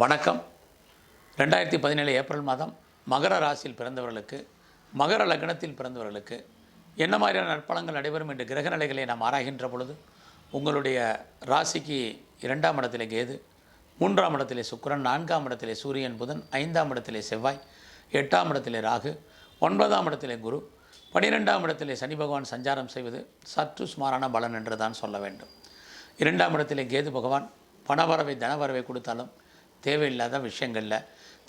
வணக்கம். ரெண்டாயிரத்தி பதினேழு ஏப்ரல் மாதம் மகர ராசியில் பிறந்தவர்களுக்கு மகர லக்னத்தில் பிறந்தவர்களுக்கு என்ன மாதிரியான நற்பலங்கள் நடைபெறும் என்ற கிரக நிலைகளை நாம் ஆராய்கின்ற பொழுது உங்களுடைய ராசிக்கு இரண்டாம் இடத்திலே கேது மூன்றாம் இடத்திலே சுக்கிரன் நான்காம் இடத்திலே சூரியன் புதன் ஐந்தாம் இடத்திலே செவ்வாய் எட்டாம் இடத்திலே ராகு ஒன்பதாம் இடத்திலே குரு பனிரெண்டாம் இடத்திலே சனி பகவான் சஞ்சாரம் செய்வது சற்று சுமாரான பலன் என்று தான் சொல்ல வேண்டும். இரண்டாம் இடத்திலே கேது பகவான் பணவரவை தனவரவை கொடுத்தாலும் தேவையில்லாத விஷயங்களில்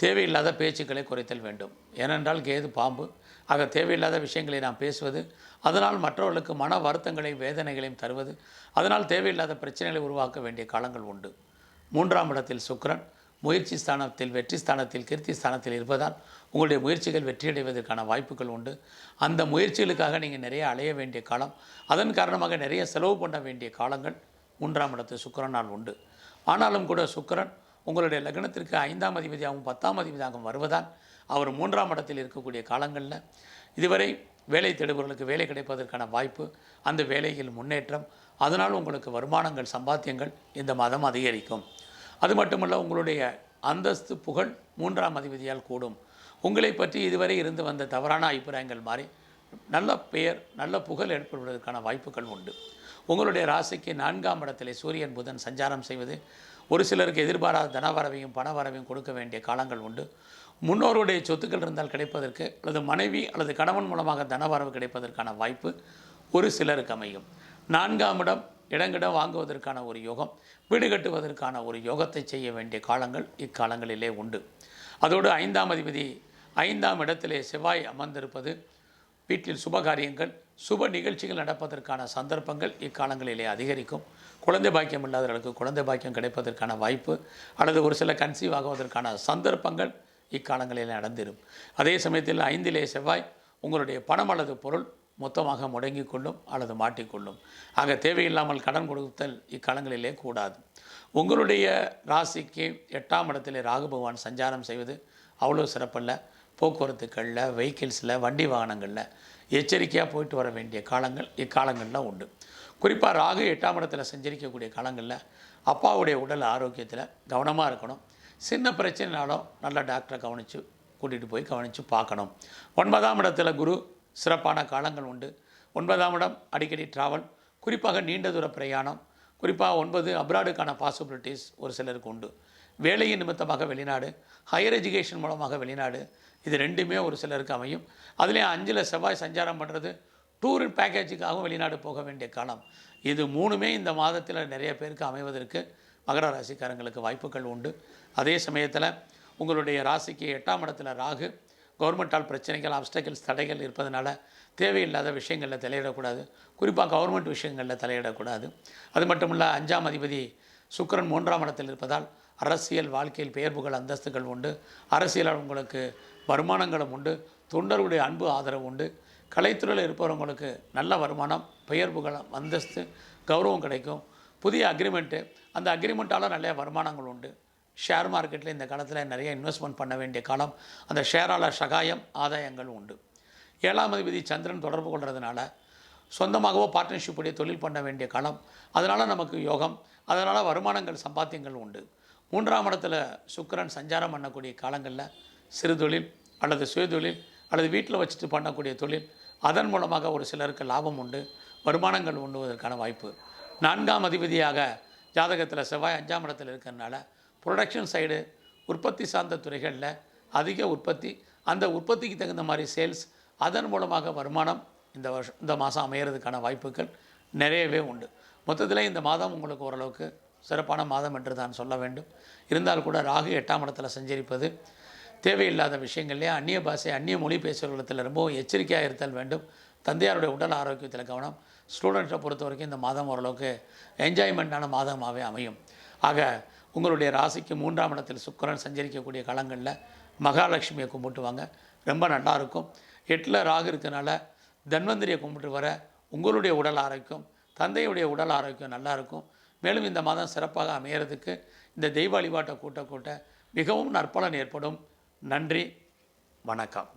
தேவையில்லாத பேச்சுக்களை குறைத்தல் வேண்டும். ஏனென்றால் கேது பாம்பு. ஆக தேவையில்லாத விஷயங்களை நாம் பேசுவது அதனால் மற்றவர்களுக்கு மன வருத்தங்களையும் வேதனைகளையும் தருவது அதனால் தேவையில்லாத பிரச்சனைகளை உருவாக்க வேண்டிய காலங்கள் உண்டு. மூன்றாம் இடத்தில் சுக்ரன் முயற்சி ஸ்தானத்தில் வெற்றி ஸ்தானத்தில் கீர்த்தி ஸ்தானத்தில் இருப்பதால் உங்களுடைய முயற்சிகள் வெற்றியடைவதற்கான வாய்ப்புகள் உண்டு. அந்த முயற்சிகளுக்காக நீங்கள் நிறைய அலைய வேண்டிய காலம் அதன் காரணமாக நிறைய செலவு பண்ண வேண்டிய காலங்கள் மூன்றாம் இடத்து சுக்கிரனால் உண்டு. ஆனாலும் கூட சுக்கரன் உங்களுடைய லக்னத்திற்கு ஐந்தாம் அதிபதியாகவும் பத்தாம் அதிபதியாகவும் வருவதால் அவர் மூன்றாம் இடத்தில் இருக்கக்கூடிய காலங்களில் இதுவரை வேலை தேடுபவர்களுக்கு வேலை கிடைப்பதற்கான வாய்ப்பு அந்த வேலையில் முன்னேற்றம் அதனால் உங்களுக்கு வருமானங்கள் சம்பாத்தியங்கள் இந்த மாதம் அதிகரிக்கும். அது மட்டுமல்ல உங்களுடைய அந்தஸ்து புகழ் மூன்றாம் அதிபதியால் கூடும். உங்களை பற்றி இதுவரை இருந்து வந்த தவறான அபிப்பிராயங்கள் மாறி நல்ல பெயர் நல்ல புகழ் ஏற்படுவதற்கான வாய்ப்புகள் உண்டு. உங்களுடைய ராசிக்கு நான்காம் இடத்திலே சூரியன் புதன் சஞ்சாரம் செய்வது ஒரு சிலருக்கு எதிர்பாராத தனவரவையும் பணவரவையும் கொடுக்க வேண்டிய காலங்கள் உண்டு. முன்னோருடைய சொத்துக்கள் இருந்தால் கிடைப்பதற்கு அல்லது மனைவி அல்லது கணவன் மூலமாக தனவரவு கிடைப்பதற்கான வாய்ப்பு ஒரு சிலருக்கு அமையும். நான்காம் இடம் இடங்கிடம் வாங்குவதற்கான ஒரு யோகம் வீடு கட்டுவதற்கான ஒரு யோகத்தை செய்ய வேண்டிய காலங்கள் இக்காலங்களிலே உண்டு. அதோடு ஐந்தாம் அதிபதி ஐந்தாம் இடத்திலே செவ்வாய் அமர்ந்திருப்பது வீட்டில் சுப காரியங்கள் சுப நிகழ்ச்சிகள் நடப்பதற்கான சந்தர்ப்பங்கள் இக்காலங்களிலே அதிகரிக்கும். குழந்தை பாக்கியம் இல்லாதவர்களுக்கு குழந்தை பாக்கியம் கிடைப்பதற்கான வாய்ப்பு அல்லது ஒரு சில கன்சீவ் ஆகுவதற்கான சந்தர்ப்பங்கள் இக்காலங்களிலே நடந்திடும் அதே சமயத்தில் ஐந்திலே செவ்வாய் உங்களுடைய பணம் அல்லது பொருள் மொத்தமாக முடங்கிக் கொள்ளும் அல்லது மாட்டிக்கொள்ளும் ஆக தேவையில்லாமல் கடன் கொடுத்தல் இக்காலங்களிலே கூடாது. உங்களுடைய ராசிக்கு எட்டாம் இடத்திலே ராகு பகவான் சஞ்சாரம் செய்வது அவ்வளோ சிறப்பல்ல. போக்குவரத்துக்களில் வெஹிக்கிள்ஸில் வண்டி வாகனங்களில் எச்சரிக்கையாக போயிட்டு வர வேண்டிய காலங்கள் இக்காலங்கள்லாம் உண்டு. குறிப்பாக ராகு எட்டாம் இடத்துல சஞ்சரிக்கக்கூடிய காலங்களில் அப்பாவுடைய உடல் ஆரோக்கியத்தில் கவனமாக இருக்கணும். சின்ன பிரச்சனைனாலும் நல்ல டாக்டரை கவனித்து கூட்டிகிட்டு போய் கவனித்து பார்க்கணும். ஒன்பதாம் இடத்துல குரு சிறப்பான காலங்கள் உண்டு. ஒன்பதாம் இடம் அடிக்கடி ட்ராவல் குறிப்பாக நீண்ட தூர பிரயாணம். குறிப்பாக ஒன்பது அப்ராடுக்கான பாசிபிலிட்டிஸ் ஒரு சிலருக்கு உண்டு. வேலையின் நிமித்தமாக வெளிநாடு ஹையர் எஜுகேஷன் மூலமாக வெளிநாடு இது ரெண்டுமே ஒரு சிலருக்கு அமையும். அதுலேயும் அஞ்சில் செவ்வாய் சஞ்சாரம் பண்ணுறது டூர் பேக்கேஜுக்காகவும் வெளிநாடு போக வேண்டிய காலம். இது மூணுமே இந்த மாதத்தில் நிறைய பேருக்கு அமைவதற்கு மகர ராசிக்காரங்களுக்கு வாய்ப்புகள் உண்டு. அதே சமயத்தில் உங்களுடைய ராசிக்கு எட்டாம் இடத்துல ராகு கவர்மெண்ட்டால் பிரச்சனைகள் அப்டக்கிள்ஸ் தடைகள் இருப்பதனால தேவையில்லாத விஷயங்களில் தலையிடக்கூடாது. குறிப்பாக கவர்மெண்ட் விஷயங்களில் தலையிடக்கூடாது. அது மட்டும் இல்லை அஞ்சாம் அதிபதி சுக்கரன் மூன்றாம் இடத்தில் இருப்பதால் அரசியல் வாழ்க்கையில் பெயர்புகள் அந்தஸ்துகள் உண்டு. அரசியலால் உங்களுக்கு வருமானங்களும் உண்டு. தொண்டர்களுடைய அன்பு ஆதரவு உண்டு. கலைத்துறையில் இருப்பவங்களுக்கு நல்ல வருமானம் பெயர்புகள் அந்தஸ்து கௌரவம் கிடைக்கும். புதிய அக்ரிமெண்ட்டு அந்த அக்ரிமெண்ட்டால் நிறைய வருமானங்கள் உண்டு. ஷேர் மார்க்கெட்டில் இந்த காலத்தில் நிறைய இன்வெஸ்ட்மெண்ட் பண்ண வேண்டிய காலம். அந்த ஷேரால் சகாயம் ஆதாயங்கள் உண்டு. ஏழாம் அதிபதி சந்திரன் தொடர்பு கொள்கிறதுனால சொந்தமாகவோ பார்ட்னர்ஷிப் உடைய தொழில் பண்ண வேண்டிய காலம். அதனால் நமக்கு யோகம். அதனால் வருமானங்கள் சம்பாத்தியங்கள் உண்டு. மூன்றாம் இடத்துல சுக்கரன் சஞ்சாரம் பண்ணக்கூடிய காலங்களில் சிறு தொழில் அல்லது சுயதொழில் அல்லது வீட்டில் வச்சுட்டு பண்ணக்கூடிய தொழில் அதன் மூலமாக ஒரு சிலருக்கு லாபம் உண்டு வருமானங்கள் உண்டுவதற்கான வாய்ப்பு. நான்காம் அதிபதியாக ஜாதகத்தில் செவ்வாய் அஞ்சாம் இடத்தில் இருக்கிறதுனால ப்ரொடக்ஷன் சைடு உற்பத்தி சார்ந்த துறைகளில் அதிக உற்பத்தி அந்த உற்பத்திக்கு தகுந்த மாதிரி சேல்ஸ் அதன் மூலமாக வருமானம் இந்த வருஷம் இந்த மாதம் அமையிறதுக்கான வாய்ப்புகள் நிறையவே உண்டு. மொத்தத்தில் இந்த மாதம் உங்களுக்கு ஓரளவுக்கு சிறப்பான மாதம் என்று தான் சொல்ல வேண்டும். இருந்தால் கூட ராகு எட்டாம் இடத்துல சஞ்சரிப்பது தேவையில்லாத விஷயங்கள்லேயே அந்நிய பாஷை அந்நிய மொழி பேசுகிறவர்களிடத்தில் ரொம்பவும் எச்சரிக்கையாக இருத்தல் வேண்டும். தந்தையாருடைய உடல் ஆரோக்கியத்தில் கவனம். ஸ்டூடெண்ட்டை பொறுத்த வரைக்கும் இந்த மாதம் ஓரளவுக்கு என்ஜாய்மெண்ட்டான மாதமாகவே அமையும். ஆக உங்களுடைய ராசிக்கு மூன்றாம் இடத்தில் சுக்கரன் சஞ்சரிக்கக்கூடிய காலங்களில் மகாலட்சுமியை கும்பிட்டுவாங்க. ரொம்ப நல்லா இருக்கும். எட்டில் ராகு இருக்கனால தன்வந்திரியை கும்பிட்டு வர உங்களுடைய உடல் ஆரோக்கியம் தந்தையுடைய உடல் ஆரோக்கியம் நல்லாயிருக்கும் மேலும் இந்த மாதம் சிறப்பாக அமையறதுக்கு இந்த தெய்வ வழிபாட்டை கூட்ட கூட்ட மிகவும் நற்பலன் ஏற்படும். நன்றி. வணக்கம்.